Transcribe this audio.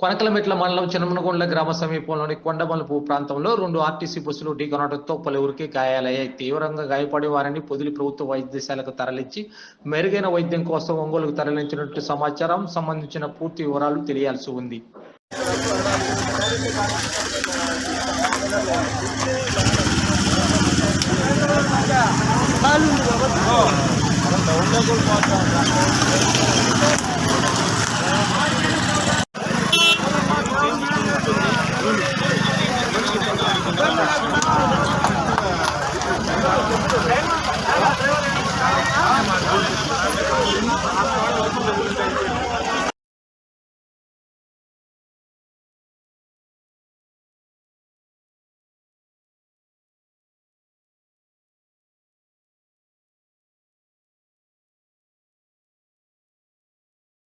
కొనకలమెట్ల మండలం చిన్నమనగొండ గ్రామ సమీపంలోని కొండమలుపు ప్రాంతంలో రెండు ఆర్టీసీ బస్సులు ఢీకొనడంతో పలువురికి గాయాలయ్యాయి. తీవ్రంగా గాయపడి వారిని పొదిలి ప్రభుత్వ వైద్యశాలకు తరలించి మెరుగైన వైద్యం కోసం ఒంగోలుకు తరలించినట్టు సమాచారం. సంబంధించిన పూర్తి వివరాలు తెలియాల్సి ఉంది. కాలు ¡Vamos! ¡Vamos!